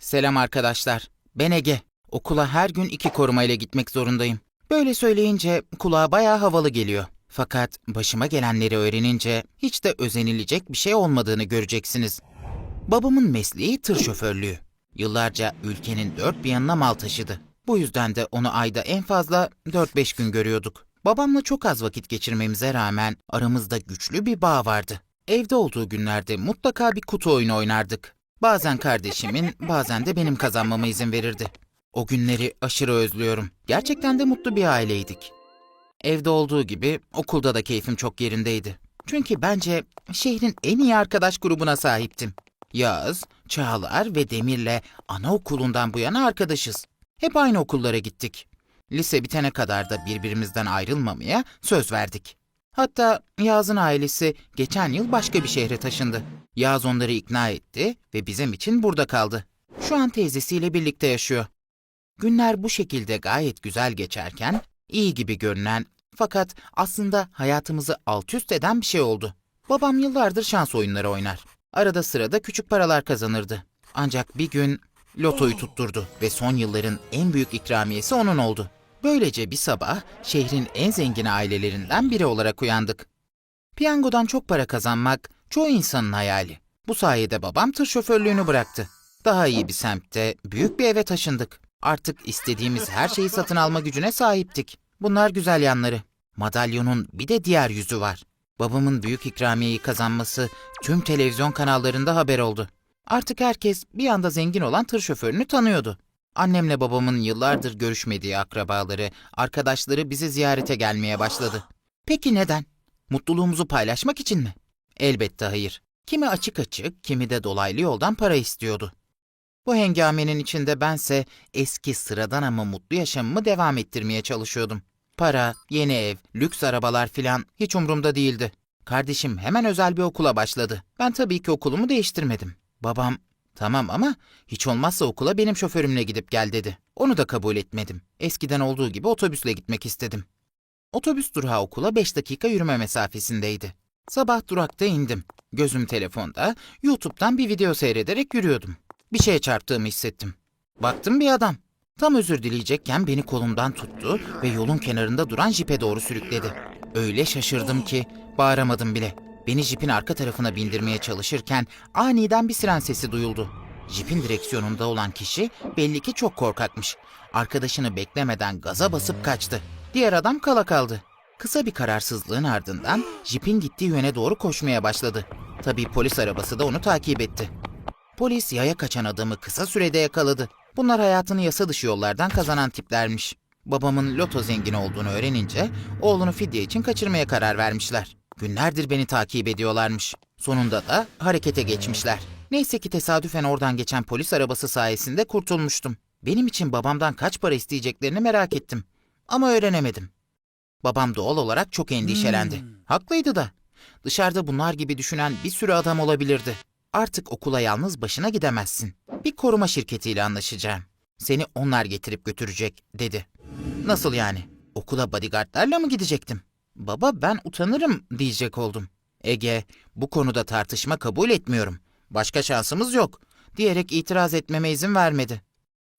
Selam arkadaşlar. Ben Ege. Okula her gün iki korumayla gitmek zorundayım. Böyle söyleyince kulağa bayağı havalı geliyor. Fakat başıma gelenleri öğrenince hiç de özenilecek bir şey olmadığını göreceksiniz. Babamın mesleği tır şoförlüğü. Yıllarca ülkenin dört bir yanına mal taşıdı. Bu yüzden de onu ayda en fazla 4-5 gün görüyorduk. Babamla çok az vakit geçirmemize rağmen aramızda güçlü bir bağ vardı. Evde olduğu günlerde mutlaka bir kutu oyunu oynardık. Bazen kardeşimin, bazen de benim kazanmama izin verirdi. O günleri aşırı özlüyorum. Gerçekten de mutlu bir aileydik. Evde olduğu gibi okulda da keyfim çok yerindeydi. Çünkü bence şehrin en iyi arkadaş grubuna sahiptim. Yağız, Çağlar ve Demir'le anaokulundan bu yana arkadaşız. Hep aynı okullara gittik. Lise bitene kadar da birbirimizden ayrılmamaya söz verdik. Hatta Yağız'ın ailesi geçen yıl başka bir şehre taşındı. Yağız onları ikna etti ve bizim için burada kaldı. Şu an teyzesiyle birlikte yaşıyor. Günler bu şekilde gayet güzel geçerken iyi gibi görünen fakat aslında hayatımızı alt üst eden bir şey oldu. Babam yıllardır şans oyunları oynar. Arada sırada küçük paralar kazanırdı. Ancak bir gün lotoyu tutturdu ve son yılların en büyük ikramiyesi onun oldu. Böylece bir sabah şehrin en zengin ailelerinden biri olarak uyandık. Piyangodan çok para kazanmak çoğu insanın hayali. Bu sayede babam tır şoförlüğünü bıraktı. Daha iyi bir semtte, büyük bir eve taşındık. Artık istediğimiz her şeyi satın alma gücüne sahiptik. Bunlar güzel yanları. Madalyonun bir de diğer yüzü var. Babamın büyük ikramiyeyi kazanması tüm televizyon kanallarında haber oldu. Artık herkes bir anda zengin olan tır şoförünü tanıyordu. Annemle babamın yıllardır görüşmediği akrabaları, arkadaşları bizi ziyarete gelmeye başladı. Peki neden? Mutluluğumuzu paylaşmak için mi? Elbette hayır. Kimi açık açık, kimi de dolaylı yoldan para istiyordu. Bu hengamenin içinde bense eski sıradan ama mutlu yaşamımı devam ettirmeye çalışıyordum. Para, yeni ev, lüks arabalar filan hiç umurumda değildi. Kardeşim hemen özel bir okula başladı. Ben tabii ki okulumu değiştirmedim. Babam, tamam ama hiç olmazsa okula benim şoförümle gidip gel dedi. Onu da kabul etmedim. Eskiden olduğu gibi otobüsle gitmek istedim. Otobüs durağı okula 5 dakika yürüme mesafesindeydi. Sabah durakta indim. Gözüm telefonda, YouTube'dan bir video seyrederek yürüyordum. Bir şeye çarptığımı hissettim. Baktım bir adam. Tam özür dileyecekken beni kolumdan tuttu ve yolun kenarında duran jipe doğru sürükledi. Öyle şaşırdım ki bağıramadım bile. Beni jipin arka tarafına bindirmeye çalışırken aniden bir siren sesi duyuldu. Jipin direksiyonunda olan kişi belli ki çok korkakmış. Arkadaşını beklemeden gaza basıp kaçtı. Diğer adam kala kaldı. Kısa bir kararsızlığın ardından jipin gittiği yöne doğru koşmaya başladı. Tabii polis arabası da onu takip etti. Polis yaya kaçan adamı kısa sürede yakaladı. Bunlar hayatını yasa dışı yollardan kazanan tiplermiş. Babamın loto zengini olduğunu öğrenince oğlunu fidye için kaçırmaya karar vermişler. Günlerdir beni takip ediyorlarmış. Sonunda da harekete geçmişler. Neyse ki tesadüfen oradan geçen polis arabası sayesinde kurtulmuştum. Benim için babamdan kaç para isteyeceklerini merak ettim. Ama öğrenemedim. Babam doğal olarak çok endişelendi. Haklıydı da. Dışarıda bunlar gibi düşünen bir sürü adam olabilirdi. Artık okula yalnız başına gidemezsin. Bir koruma şirketiyle anlaşacağım. Seni onlar getirip götürecek, dedi. Nasıl yani? Okula bodyguardlarla mı gidecektim? Baba ben utanırım diyecek oldum. Ege, bu konuda tartışma kabul etmiyorum. Başka şansımız yok, diyerek itiraz etmeme izin vermedi.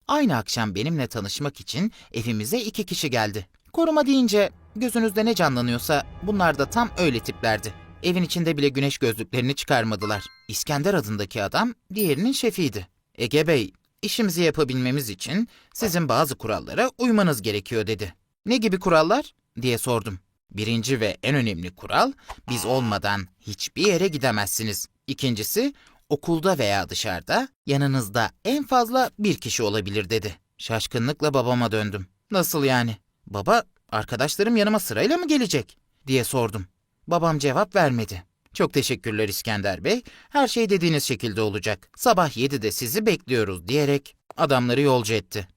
Aynı akşam benimle tanışmak için evimize iki kişi geldi. Koruma deyince gözünüzde ne canlanıyorsa bunlar da tam öyle tiplerdi. Evin içinde bile güneş gözlüklerini çıkarmadılar. İskender adındaki adam diğerinin şefiydi. Ege Bey, işimizi yapabilmemiz için sizin bazı kurallara uymanız gerekiyor dedi. Ne gibi kurallar? diye sordum. Birinci ve en önemli kural, biz olmadan hiçbir yere gidemezsiniz. İkincisi, okulda veya dışarıda yanınızda en fazla bir kişi olabilir dedi. Şaşkınlıkla babama döndüm. Nasıl yani? Baba, arkadaşlarım yanıma sırayla mı gelecek? diye sordum. Babam cevap vermedi. Çok teşekkürler İskender Bey. Her şey dediğiniz şekilde olacak. Sabah 7'de sizi bekliyoruz diyerek adamları yolcu etti.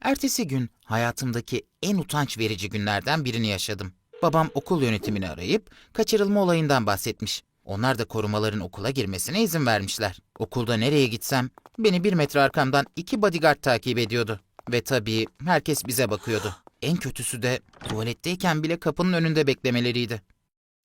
Ertesi gün hayatımdaki en utanç verici günlerden birini yaşadım. Babam okul yönetimini arayıp kaçırılma olayından bahsetmiş. Onlar da korumaların okula girmesine izin vermişler. Okulda nereye gitsem beni bir metre arkamdan iki bodyguard takip ediyordu. Ve tabii herkes bize bakıyordu. En kötüsü de tuvaletteyken bile kapının önünde beklemeleriydi.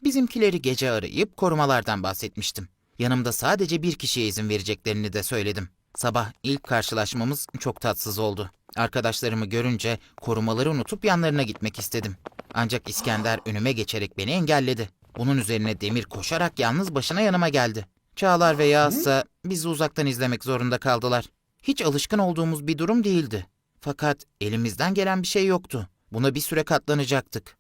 Bizimkileri gece arayıp korumalardan bahsetmiştim. Yanımda sadece bir kişiye izin vereceklerini de söyledim. Sabah ilk karşılaşmamız çok tatsız oldu. Arkadaşlarımı görünce korumaları unutup yanlarına gitmek istedim. Ancak İskender önüme geçerek beni engelledi. Bunun üzerine Demir koşarak yalnız başına yanıma geldi. Çağlar ve Yağız ise bizi uzaktan izlemek zorunda kaldılar. Hiç alışkın olduğumuz bir durum değildi. Fakat elimizden gelen bir şey yoktu. Buna bir süre katlanacaktık.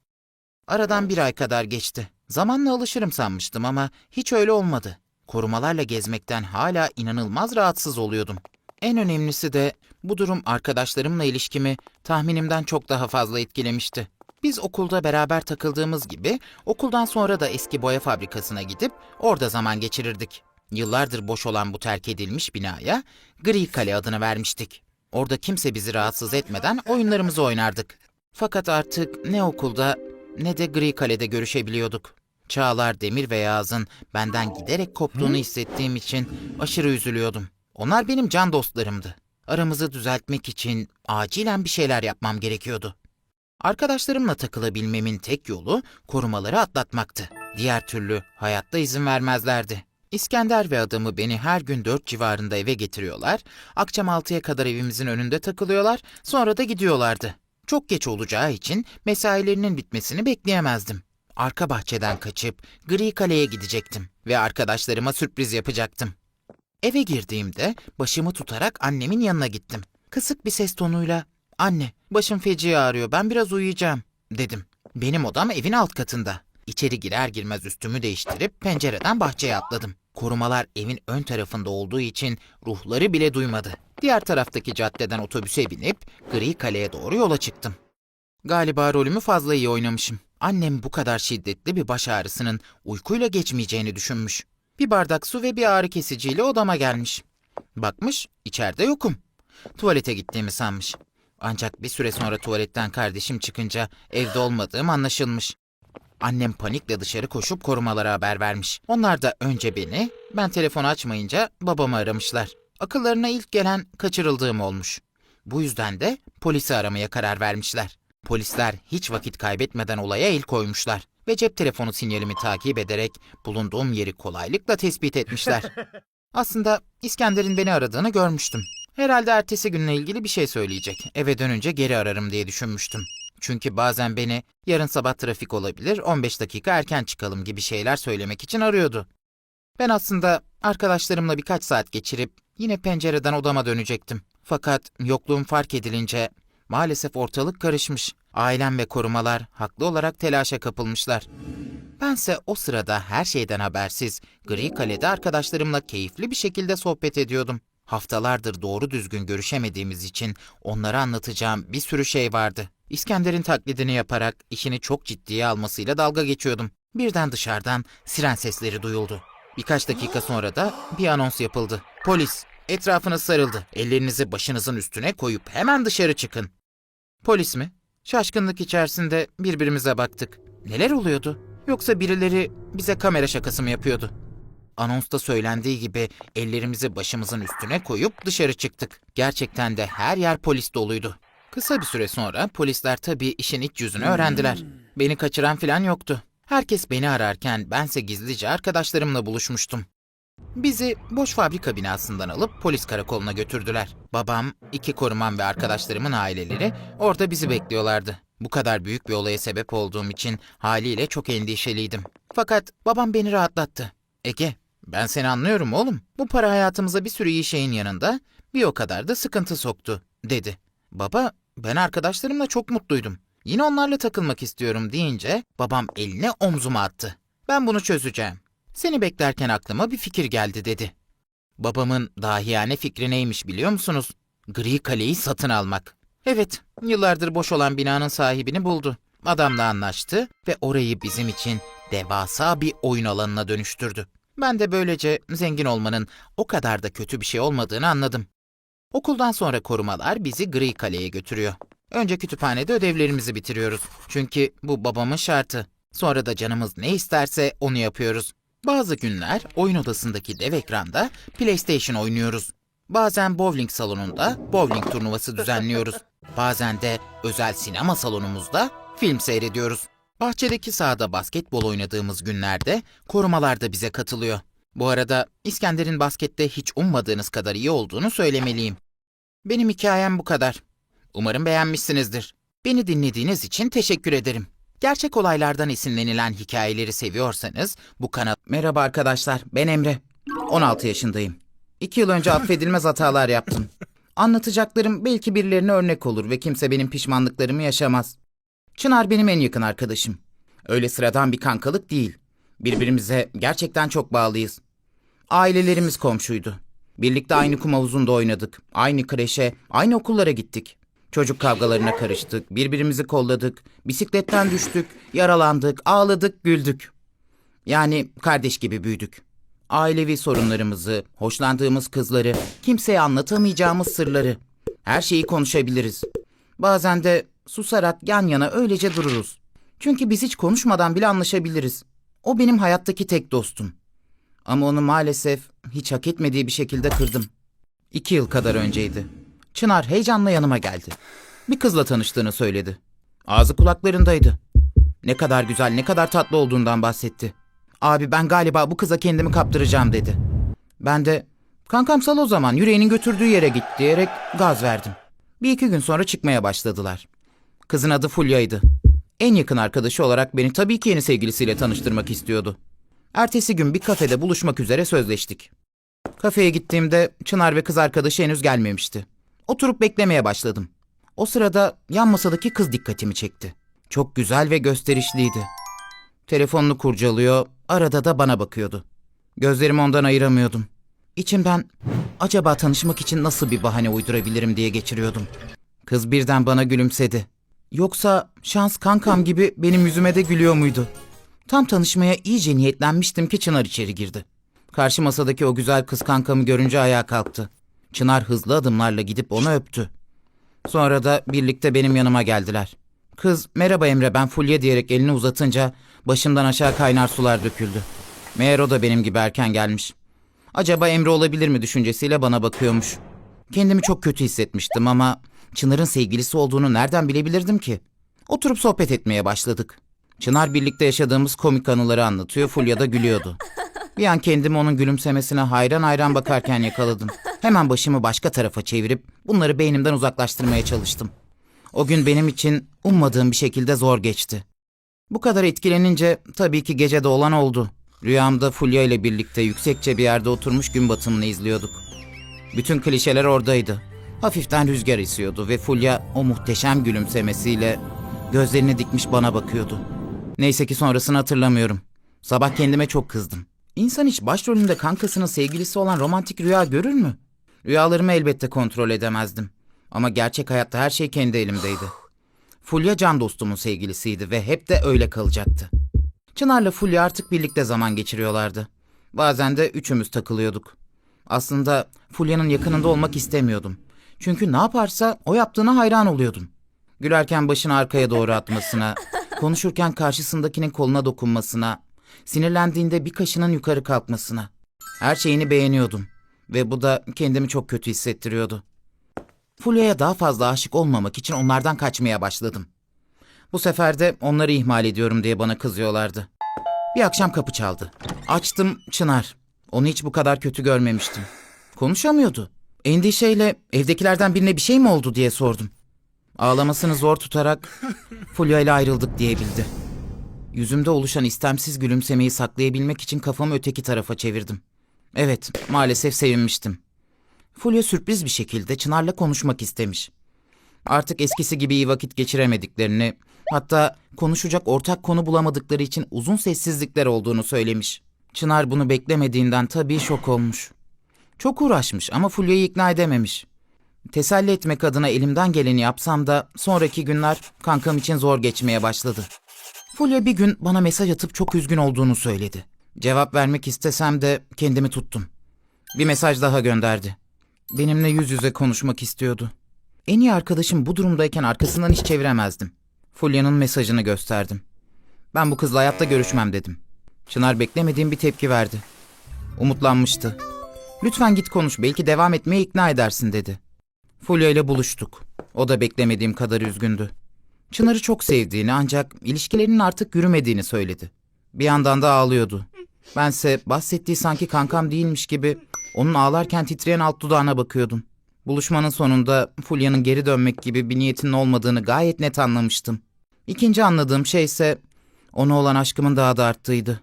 Aradan bir ay kadar geçti. Zamanla alışırım sanmıştım ama hiç öyle olmadı. Korumalarla gezmekten hala inanılmaz rahatsız oluyordum. En önemlisi de bu durum arkadaşlarımla ilişkimi tahminimden çok daha fazla etkilemişti. Biz okulda beraber takıldığımız gibi okuldan sonra da eski boya fabrikasına gidip orada zaman geçirirdik. Yıllardır boş olan bu terk edilmiş binaya Gri Kale adını vermiştik. Orada kimse bizi rahatsız etmeden oyunlarımızı oynardık. Fakat artık ne okulda ne de Gri Kale'de görüşebiliyorduk. Çağlar, Demir ve Yağız'ın benden giderek koptuğunu hissettiğim için aşırı üzülüyordum. Onlar benim can dostlarımdı. Aramızı düzeltmek için acilen bir şeyler yapmam gerekiyordu. Arkadaşlarımla takılabilmemin tek yolu korumaları atlatmaktı. Diğer türlü hayatta izin vermezlerdi. İskender ve adamı beni her gün dört civarında eve getiriyorlar, akşam altıya kadar evimizin önünde takılıyorlar, sonra da gidiyorlardı. Çok geç olacağı için mesailerinin bitmesini bekleyemezdim. Arka bahçeden kaçıp Gri Kale'ye gidecektim ve arkadaşlarıma sürpriz yapacaktım. Eve girdiğimde başımı tutarak annemin yanına gittim. Kısık bir ses tonuyla "Anne, başım feci ağrıyor. Ben biraz uyuyacağım." dedim. Benim odam evin alt katında. İçeri girer girmez üstümü değiştirip pencereden bahçeye atladım. Korumalar evin ön tarafında olduğu için ruhları bile duymadı. Diğer taraftaki caddeden otobüse binip Gri Kale'ye doğru yola çıktım. Galiba rolümü fazla iyi oynamışım. Annem bu kadar şiddetli bir baş ağrısının uykuyla geçmeyeceğini düşünmüş. Bir bardak su ve bir ağrı kesiciyle odama gelmiş. Bakmış, içeride yokum. Tuvalete gittiğimi sanmış. Ancak bir süre sonra tuvaletten kardeşim çıkınca evde olmadığım anlaşılmış. Annem panikle dışarı koşup korumalara haber vermiş. Onlar da önce beni, ben telefonu açmayınca babamı aramışlar. Akıllarına ilk gelen kaçırıldığım olmuş. Bu yüzden de polisi aramaya karar vermişler. Polisler hiç vakit kaybetmeden olaya el koymuşlar ve cep telefonu sinyalimi takip ederek bulunduğum yeri kolaylıkla tespit etmişler. Aslında İskender'in beni aradığını görmüştüm. Herhalde ertesi günle ilgili bir şey söyleyecek. Eve dönünce geri ararım diye düşünmüştüm. Çünkü bazen beni yarın sabah trafik olabilir, 15 dakika erken çıkalım gibi şeyler söylemek için arıyordu. Ben aslında arkadaşlarımla birkaç saat geçirip yine pencereden odama dönecektim. Fakat yokluğum fark edilince maalesef ortalık karışmış. Ailem ve korumalar haklı olarak telaşa kapılmışlar. Bense o sırada her şeyden habersiz Gri Kale'de arkadaşlarımla keyifli bir şekilde sohbet ediyordum. Haftalardır doğru düzgün görüşemediğimiz için onlara anlatacağım bir sürü şey vardı. İskender'in taklidini yaparak işini çok ciddiye almasıyla dalga geçiyordum. Birden dışarıdan siren sesleri duyuldu. Birkaç dakika sonra da bir anons yapıldı. Polis, etrafınız sarıldı. Ellerinizi başınızın üstüne koyup hemen dışarı çıkın. Polis mi? Şaşkınlık içerisinde birbirimize baktık. Neler oluyordu? Yoksa birileri bize kamera şakası mı yapıyordu? Anonsta söylendiği gibi ellerimizi başımızın üstüne koyup dışarı çıktık. Gerçekten de her yer polis doluydu. Kısa bir süre sonra polisler tabii işin iç yüzünü öğrendiler. Beni kaçıran filan yoktu. Herkes beni ararken bense gizlice arkadaşlarımla buluşmuştum. Bizi boş fabrika binasından alıp polis karakoluna götürdüler. Babam, iki korumam ve arkadaşlarımın aileleri orada bizi bekliyorlardı. Bu kadar büyük bir olaya sebep olduğum için haliyle çok endişeliydim. Fakat babam beni rahatlattı. Ege, ben seni anlıyorum oğlum. Bu para hayatımıza bir sürü iyi şeyin yanında bir o kadar da sıkıntı soktu, dedi. Baba, ben arkadaşlarımla çok mutluydum. Yine onlarla takılmak istiyorum deyince babam eline omzuma attı. Ben bunu çözeceğim. Seni beklerken aklıma bir fikir geldi dedi. Babamın dahiyane fikri neymiş biliyor musunuz? Gri kaleyi satın almak. Evet, yıllardır boş olan binanın sahibini buldu. Adamla anlaştı ve orayı bizim için devasa bir oyun alanına dönüştürdü. Ben de böylece zengin olmanın o kadar da kötü bir şey olmadığını anladım. Okuldan sonra korumalar bizi Gri Kale'ye götürüyor. Önce kütüphanede ödevlerimizi bitiriyoruz. Çünkü bu babamın şartı. Sonra da canımız ne isterse onu yapıyoruz. Bazı günler oyun odasındaki dev ekranda PlayStation oynuyoruz. Bazen bowling salonunda bowling turnuvası düzenliyoruz. Bazen de özel sinema salonumuzda film seyrediyoruz. Bahçedeki sahada basketbol oynadığımız günlerde korumalar da bize katılıyor. Bu arada İskender'in baskette hiç ummadığınız kadar iyi olduğunu söylemeliyim. Benim hikayem bu kadar. Umarım beğenmişsinizdir. Beni dinlediğiniz için teşekkür ederim. Gerçek olaylardan esinlenilen hikayeleri seviyorsanız bu kanal... Merhaba arkadaşlar, ben Emre. 16 yaşındayım. 2 yıl önce affedilmez hatalar yaptım. Anlatacaklarım belki birilerine örnek olur ve kimse benim pişmanlıklarımı yaşamaz. Çınar benim en yakın arkadaşım. Öyle sıradan bir kankalık değil. Birbirimize gerçekten çok bağlıyız. Ailelerimiz komşuydu. Birlikte aynı kum havuzunda oynadık. Aynı kreşe, aynı okullara gittik. Çocuk kavgalarına karıştık, birbirimizi kolladık, bisikletten düştük, yaralandık, ağladık, güldük. Yani kardeş gibi büyüdük. Ailevi sorunlarımızı, hoşlandığımız kızları, kimseye anlatamayacağımız sırları, her şeyi konuşabiliriz. Bazen de susarak yan yana öylece dururuz. Çünkü biz hiç konuşmadan bile anlaşabiliriz. O benim hayattaki tek dostum. Ama onu maalesef hiç hak etmediği bir şekilde kırdım. İki yıl kadar önceydi. Çınar heyecanla yanıma geldi. Bir kızla tanıştığını söyledi. Ağzı kulaklarındaydı. Ne kadar güzel, ne kadar tatlı olduğundan bahsetti. Abi ben galiba bu kıza kendimi kaptıracağım dedi. Ben de kankam sal o zaman yüreğinin götürdüğü yere git diyerek gaz verdim. Bir iki gün sonra çıkmaya başladılar. Kızın adı Fulya'ydı. En yakın arkadaşı olarak beni tabii ki yeni sevgilisiyle tanıştırmak istiyordu. Ertesi gün bir kafede buluşmak üzere sözleştik. Kafeye gittiğimde Çınar ve kız arkadaşı henüz gelmemişti. Oturup beklemeye başladım. O sırada yan masadaki kız dikkatimi çekti. Çok güzel ve gösterişliydi. Telefonunu kurcalıyor, arada da bana bakıyordu. Gözlerimi ondan ayıramıyordum. İçimden acaba tanışmak için nasıl bir bahane uydurabilirim diye geçiriyordum. Kız birden bana gülümsedi. Yoksa şans kankam gibi benim yüzüme de gülüyor muydu? Tam tanışmaya iyice niyetlenmiştim ki Çınar içeri girdi. Karşı masadaki o güzel kız kankamı görünce ayağa kalktı. Çınar hızlı adımlarla gidip onu öptü. Sonra da birlikte benim yanıma geldiler. Kız merhaba Emre ben Fulya diyerek elini uzatınca başımdan aşağı kaynar sular döküldü. Meğer o da benim gibi erken gelmiş. Acaba Emre olabilir mi düşüncesiyle bana bakıyormuş. Kendimi çok kötü hissetmiştim ama Çınar'ın sevgilisi olduğunu nereden bilebilirdim ki? Oturup sohbet etmeye başladık. Çınar birlikte yaşadığımız komik anıları anlatıyor, Fulya da gülüyordu. Bir an kendimi onun gülümsemesine hayran hayran bakarken yakaladım. Hemen başımı başka tarafa çevirip bunları beynimden uzaklaştırmaya çalıştım. O gün benim için ummadığım bir şekilde zor geçti. Bu kadar etkilenince tabii ki gecede olan oldu. Rüyamda Fulya ile birlikte yüksekçe bir yerde oturmuş gün batımını izliyorduk. Bütün klişeler oradaydı. Hafiften rüzgar esiyordu ve Fulya o muhteşem gülümsemesiyle gözlerini dikmiş bana bakıyordu. Neyse ki sonrasını hatırlamıyorum. Sabah kendime çok kızdım. İnsan hiç başrolünde kankasının sevgilisi olan romantik rüya görür mü? Rüyalarımı elbette kontrol edemezdim. Ama gerçek hayatta her şey kendi elimdeydi. Fulya can dostumun sevgilisiydi ve hep de öyle kalacaktı. Çınar'la Fulya artık birlikte zaman geçiriyorlardı. Bazen de üçümüz takılıyorduk. Aslında Fulya'nın yakınında olmak istemiyordum. Çünkü ne yaparsa o yaptığına hayran oluyordum. Gülerken başını arkaya doğru atmasına, konuşurken karşısındakinin koluna dokunmasına, sinirlendiğinde bir kaşının yukarı kalkmasına. Her şeyini beğeniyordum ve bu da kendimi çok kötü hissettiriyordu. Fulya'ya daha fazla aşık olmamak için onlardan kaçmaya başladım. Bu sefer de onları ihmal ediyorum diye bana kızıyorlardı. Bir akşam kapı çaldı. Açtım Çınar. Onu hiç bu kadar kötü görmemiştim. Konuşamıyordu. Endişeyle evdekilerden birine bir şey mi oldu diye sordum. Ağlamasını zor tutarak Fulya ile ayrıldık diyebildi. Yüzümde oluşan istemsiz gülümsemeyi saklayabilmek için kafamı öteki tarafa çevirdim. Evet, maalesef sevinmiştim. Fulya sürpriz bir şekilde Çınar'la konuşmak istemiş. Artık eskisi gibi iyi vakit geçiremediklerini, hatta konuşacak ortak konu bulamadıkları için uzun sessizlikler olduğunu söylemiş. Çınar bunu beklemediğinden tabii şok olmuş. Çok uğraşmış ama Fulya'yı ikna edememiş. Teselli etmek adına elimden geleni yapsam da sonraki günler kankam için zor geçmeye başladı. Fulya bir gün bana mesaj atıp çok üzgün olduğunu söyledi. Cevap vermek istesem de kendimi tuttum. Bir mesaj daha gönderdi. Benimle yüz yüze konuşmak istiyordu. En iyi arkadaşım bu durumdayken arkasından hiç çeviremezdim. Fulya'nın mesajını gösterdim. Ben bu kızla hayatta görüşmem dedim. Çınar beklemediğim bir tepki verdi. Umutlanmıştı. Lütfen git konuş belki devam etmeye ikna edersin dedi. Fulya ile buluştuk. O da beklemediğim kadar üzgündü. Çınar'ı çok sevdiğini ancak ilişkilerinin artık yürümediğini söyledi. Bir yandan da ağlıyordu. Bense bahsettiği sanki kankam değilmiş gibi onun ağlarken titreyen alt dudağına bakıyordum. Buluşmanın sonunda Fulya'nın geri dönmek gibi bir niyetinin olmadığını gayet net anlamıştım. İkinci anladığım şey ise ona olan aşkımın daha da arttığıydı.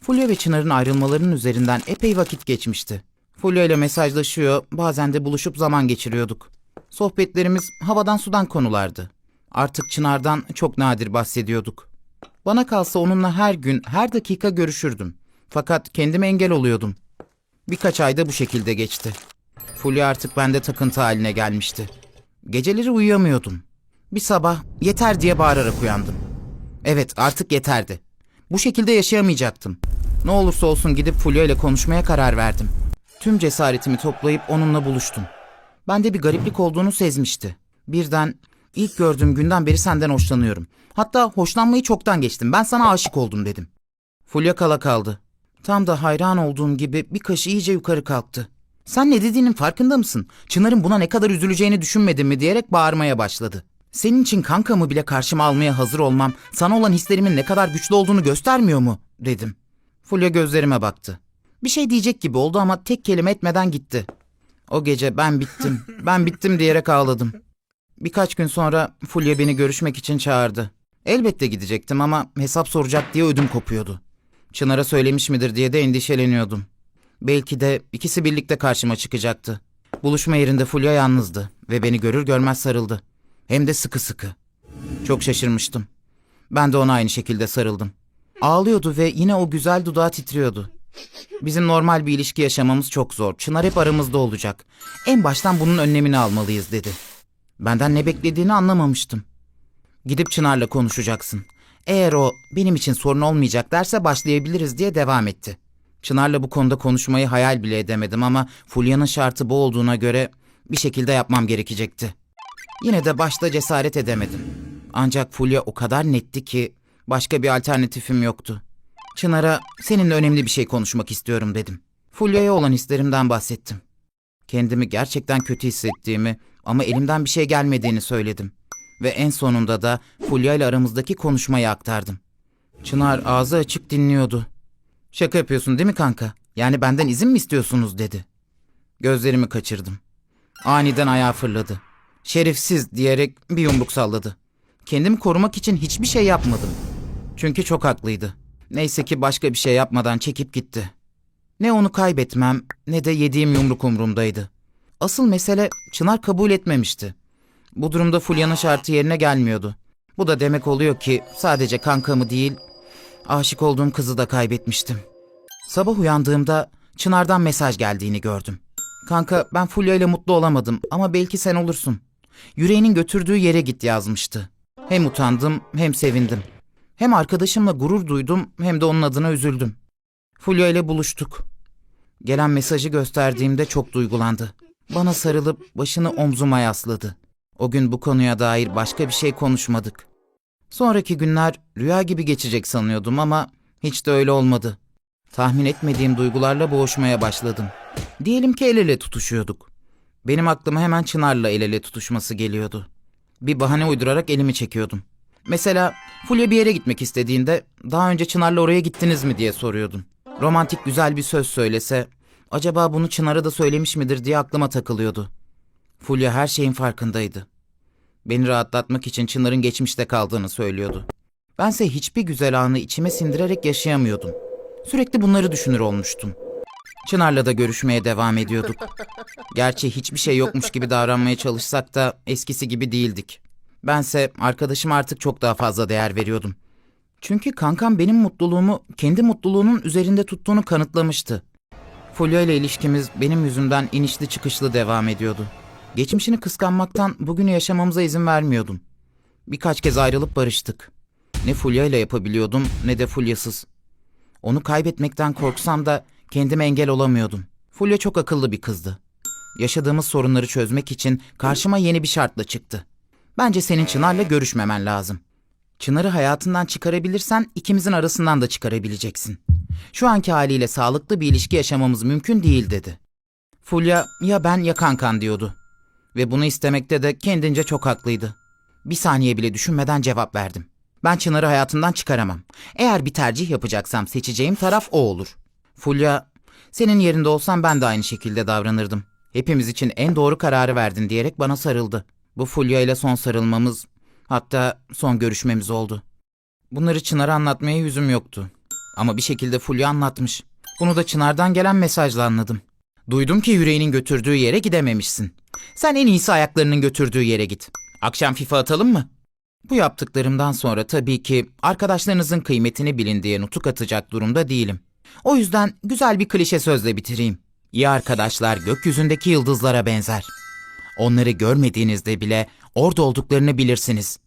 Fulya ve Çınar'ın ayrılmalarının üzerinden epey vakit geçmişti. Fulya ile mesajlaşıyor, bazen de buluşup zaman geçiriyorduk. Sohbetlerimiz havadan sudan konulardı. Artık Çınar'dan çok nadir bahsediyorduk. Bana kalsa onunla her gün, her dakika görüşürdüm. Fakat kendime engel oluyordum. Birkaç ayda bu şekilde geçti. Fulya artık bende takıntı haline gelmişti. Geceleri uyuyamıyordum. Bir sabah yeter diye bağırarak uyandım. Evet artık yeterdi. Bu şekilde yaşayamayacaktım. Ne olursa olsun gidip Fulya ile konuşmaya karar verdim. Tüm cesaretimi toplayıp onunla buluştum. Bende bir gariplik olduğunu sezmişti. Birden ilk gördüğüm günden beri senden hoşlanıyorum. Hatta hoşlanmayı çoktan geçtim. Ben sana aşık oldum dedim. Fulya kala kaldı. Tam da hayran olduğum gibi bir kaşı iyice yukarı kalktı. Sen ne dediğinin farkında mısın? Çınar'ın buna ne kadar üzüleceğini düşünmedin mi diyerek bağırmaya başladı. Senin için kankamı bile karşıma almaya hazır olmam, sana olan hislerimin ne kadar güçlü olduğunu göstermiyor mu? dedim. Fulya gözlerime baktı. Bir şey diyecek gibi oldu ama tek kelime etmeden gitti. O gece ben bittim, ben bittim diyerek ağladım. Birkaç gün sonra Fulya beni görüşmek için çağırdı. Elbette gidecektim ama hesap soracak diye ödüm kopuyordu. Çınar'a söylemiş midir diye de endişeleniyordum. Belki de ikisi birlikte karşıma çıkacaktı. Buluşma yerinde Fulya yalnızdı ve beni görür görmez sarıldı. Hem de sıkı sıkı. Çok şaşırmıştım. Ben de ona aynı şekilde sarıldım. Ağlıyordu ve yine o güzel dudağı titriyordu. Bizim normal bir ilişki yaşamamız çok zor. Çınar hep aramızda olacak. En baştan bunun önlemini almalıyız dedi. Benden ne beklediğini anlamamıştım. Gidip Çınar'la konuşacaksın. Eğer o benim için sorun olmayacak derse başlayabiliriz diye devam etti. Çınar'la bu konuda konuşmayı hayal bile edemedim ama Fulya'nın şartı bu olduğuna göre bir şekilde yapmam gerekecekti. Yine de başta cesaret edemedim. Ancak Fulya o kadar netti ki başka bir alternatifim yoktu. Çınar'a seninle önemli bir şey konuşmak istiyorum dedim. Fulya'ya olan hislerimden bahsettim. Kendimi gerçekten kötü hissettiğimi ama elimden bir şey gelmediğini söyledim. Ve en sonunda da Fulya ile aramızdaki konuşmayı aktardım. Çınar ağzı açık dinliyordu. Şaka yapıyorsun değil mi kanka? Yani benden izin mi istiyorsunuz dedi. Gözlerimi kaçırdım. Aniden ayağa fırladı. Şerefsiz diyerek bir yumruk salladı. Kendimi korumak için hiçbir şey yapmadım. Çünkü çok haklıydı. Neyse ki başka bir şey yapmadan çekip gitti. Ne onu kaybetmem ne de yediğim yumruk umrumdaydı. Asıl mesele Çınar kabul etmemişti. Bu durumda Fulya'nın şartı yerine gelmiyordu. Bu da demek oluyor ki sadece kankamı değil, aşık olduğum kızı da kaybetmiştim. Sabah uyandığımda Çınar'dan mesaj geldiğini gördüm. Kanka ben Fulya ile mutlu olamadım ama belki sen olursun. Yüreğinin götürdüğü yere git yazmıştı. Hem utandım hem sevindim. Hem arkadaşımla gurur duydum hem de onun adına üzüldüm. Fulya ile buluştuk. Gelen mesajı gösterdiğimde çok duygulandı. Bana sarılıp başını omzuma yasladı. O gün bu konuya dair başka bir şey konuşmadık. Sonraki günler rüya gibi geçecek sanıyordum ama hiç de öyle olmadı. Tahmin etmediğim duygularla boğuşmaya başladım. Diyelim ki el ele tutuşuyorduk. Benim aklıma hemen Çınar'la el ele tutuşması geliyordu. Bir bahane uydurarak elimi çekiyordum. Mesela Fulya bir yere gitmek istediğinde daha önce Çınar'la oraya gittiniz mi diye soruyordum. Romantik güzel bir söz söylese acaba bunu Çınar'a da söylemiş midir diye aklıma takılıyordu. Fulya her şeyin farkındaydı. Beni rahatlatmak için Çınar'ın geçmişte kaldığını söylüyordu. Bense hiçbir güzel anı içime sindirerek yaşayamıyordum. Sürekli bunları düşünür olmuştum. Çınar'la da görüşmeye devam ediyorduk. Gerçi hiçbir şey yokmuş gibi davranmaya çalışsak da eskisi gibi değildik. Bense arkadaşıma artık çok daha fazla değer veriyordum. Çünkü kankam benim mutluluğumu kendi mutluluğunun üzerinde tuttuğunu kanıtlamıştı. Fulya ile ilişkimiz benim yüzümden inişli çıkışlı devam ediyordu. Geçmişini kıskanmaktan bugünü yaşamamıza izin vermiyordum. Birkaç kez ayrılıp barıştık. Ne Fulya ile yapabiliyordum ne de Fulyasız. Onu kaybetmekten korksam da kendime engel olamıyordum. Fulya çok akıllı bir kızdı. Yaşadığımız sorunları çözmek için karşıma yeni bir şartla çıktı. Bence senin Çınar'la görüşmemen lazım. Çınar'ı hayatından çıkarabilirsen ikimizin arasından da çıkarabileceksin. Şu anki haliyle sağlıklı bir ilişki yaşamamız mümkün değil dedi. Fulya ya ben ya kankan diyordu. Ve bunu istemekte de kendince çok haklıydı. Bir saniye bile düşünmeden cevap verdim. Ben Çınar'ı hayatımdan çıkaramam. Eğer bir tercih yapacaksam seçeceğim taraf o olur. Fulya, senin yerinde olsam ben de aynı şekilde davranırdım. Hepimiz için en doğru kararı verdin diyerek bana sarıldı. Bu Fulya ile son sarılmamız, hatta son görüşmemiz oldu. Bunları Çınar'a anlatmaya yüzüm yoktu. Ama bir şekilde Fulya anlatmış. Bunu da Çınar'dan gelen mesajla anladım. Duydum ki yüreğinin götürdüğü yere gidememişsin. Sen en iyisi ayaklarının götürdüğü yere git. Akşam FIFA atalım mı? Bu yaptıklarımdan sonra tabii ki arkadaşlarınızın kıymetini bilin diye nutuk atacak durumda değilim. O yüzden güzel bir klişe sözle bitireyim. İyi arkadaşlar gökyüzündeki yıldızlara benzer. Onları görmediğinizde bile orada olduklarını bilirsiniz.